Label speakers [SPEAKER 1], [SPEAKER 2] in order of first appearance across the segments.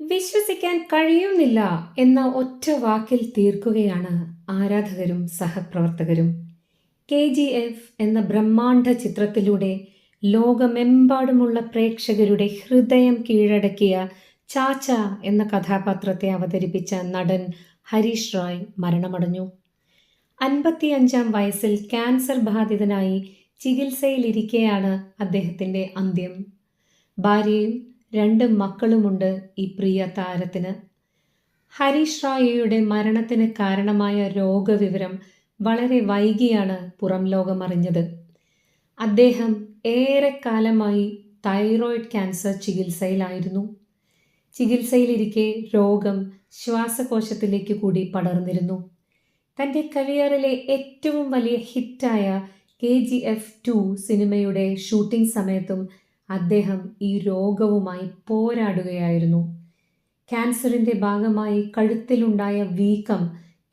[SPEAKER 1] വിശ്വസിക്കാൻ കഴിയുന്നില്ല എന്ന ഒറ്റ വാക്കിൽ തീർക്കുകയാണ് ആരാധകരും സഹപ്രവർത്തകരും. കെ ജി എഫ് എന്ന ബ്രഹ്മാണ്ഡ ചിത്രത്തിലൂടെ ലോകമെമ്പാടുമുള്ള പ്രേക്ഷകരുടെ ഹൃദയം കീഴടക്കിയ ചാച്ച എന്ന കഥാപാത്രത്തെ അവതരിപ്പിച്ച നടൻ ഹരീഷ് റായ് മരണമടഞ്ഞു. അൻപത്തിയഞ്ചാം വയസ്സിൽ ക്യാൻസർ ബാധിതനായി ചികിത്സയിലിരിക്കെയാണ് അദ്ദേഹത്തിന്റെ അന്ത്യം. ഭാര്യയും രണ്ട് മക്കളുമുണ്ട് ഈ പ്രിയ താരത്തിന്. ഹരീഷ് റായിയുടെ മരണത്തിന് കാരണമായ രോഗവിവരം വളരെ വൈകിയാണ് പുറം ലോകമറിഞ്ഞത്. അദ്ദേഹം ഏറെക്കാലമായി തൈറോയിഡ് ക്യാൻസർ ചികിത്സയിലായിരുന്നു. ചികിത്സയിലിരിക്കെ രോഗം ശ്വാസകോശത്തിലേക്ക് കൂടി പടർന്നിരുന്നു. തന്റെ കരിയറിലെ ഏറ്റവും വലിയ ഹിറ്റായ കെ ജി എഫ് ടു സിനിമയുടെ ഷൂട്ടിംഗ് സമയത്തും അദ്ദേഹം ഈ രോഗവുമായി പോരാടുകയായിരുന്നു. ക്യാൻസറിന്റെ ഭാഗമായി കഴുത്തിലുണ്ടായ വീക്കം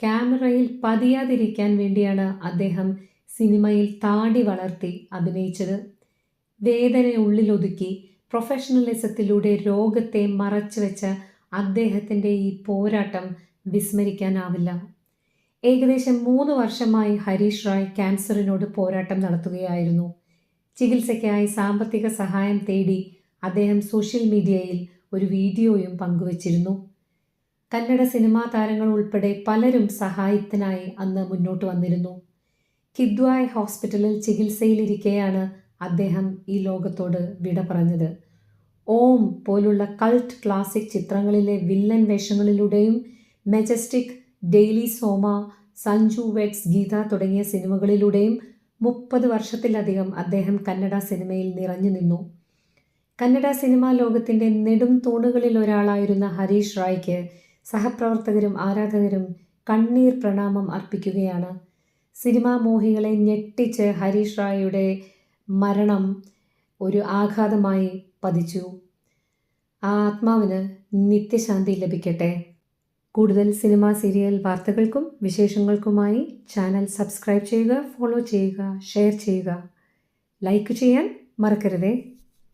[SPEAKER 1] ക്യാമറയിൽ പതിയാതിരിക്കാൻ വേണ്ടിയാണ് അദ്ദേഹം സിനിമയിൽ താടി വളർത്തി അഭിനയിച്ചത്. വേദന ഉള്ളിലൊതുക്കി പ്രൊഫഷണലിസത്തിലൂടെ രോഗത്തെ മറച്ചുവെച്ച അദ്ദേഹത്തിന്റെ ഈ പോരാട്ടം വിസ്മരിക്കാനാവില്ല. ഏകദേശം മൂന്ന് വർഷമായി ഹരീഷ് റായ് ക്യാൻസറിനോട് പോരാട്ടം നടത്തുകയായിരുന്നു. ചികിത്സയ്ക്കായി സാമ്പത്തിക സഹായം തേടി അദ്ദേഹം സോഷ്യൽ മീഡിയയിൽ ഒരു വീഡിയോയും പങ്കുവച്ചിരുന്നു. കന്നഡ സിനിമാ താരങ്ങൾ ഉൾപ്പെടെ പലരും സഹായത്തിനായി അന്ന് മുന്നോട്ട് വന്നിരുന്നു. കിദ്വായ് ഹോസ്പിറ്റലിൽ ചികിത്സയിലിരിക്കെയാണ് അദ്ദേഹം ഈ ലോകത്തോട് വിട പറഞ്ഞത്. ഓം പോലുള്ള കൾട്ട് ക്ലാസിക് ചിത്രങ്ങളിലെ villain വേഷങ്ങളിലൂടെയും majestic deadly Soma Sanju weds Geetha തുടങ്ങിയ സിനിമകളിലൂടെയും മുപ്പത് വർഷത്തിലധികം അദ്ദേഹം കന്നഡ സിനിമയിൽ നിറഞ്ഞു നിന്നു. കന്നഡ സിനിമാ ലോകത്തിന്റെ നെടും തൂണുകളിൽ ഒരാളായിരുന്ന ഹരീഷ് റായ്ക്ക് സഹപ്രവർത്തകരും ആരാധകരും കണ്ണീർ പ്രണാമം അർപ്പിക്കുകയാണ്. സിനിമാ മോഹികളെ ഞെട്ടിച്ച് ഹരീഷ് റായിയുടെ മരണം ഒരു ആഘാതമായി പതിച്ചു. ആ ആത്മാവിന് നിത്യശാന്തി ലഭിക്കട്ടെ. കൂടുതൽ സിനിമ സീരിയൽ വാർത്തകൾക്കും വിശേഷങ്ങൾക്കുമായി ചാനൽ സബ്സ്ക്രൈബ് ചെയ്യുക ഫോളോ ചെയ്യുക ഷെയർ ചെയ്യുക. ലൈക്ക് ചെയ്യാൻ മറക്കരുതേ.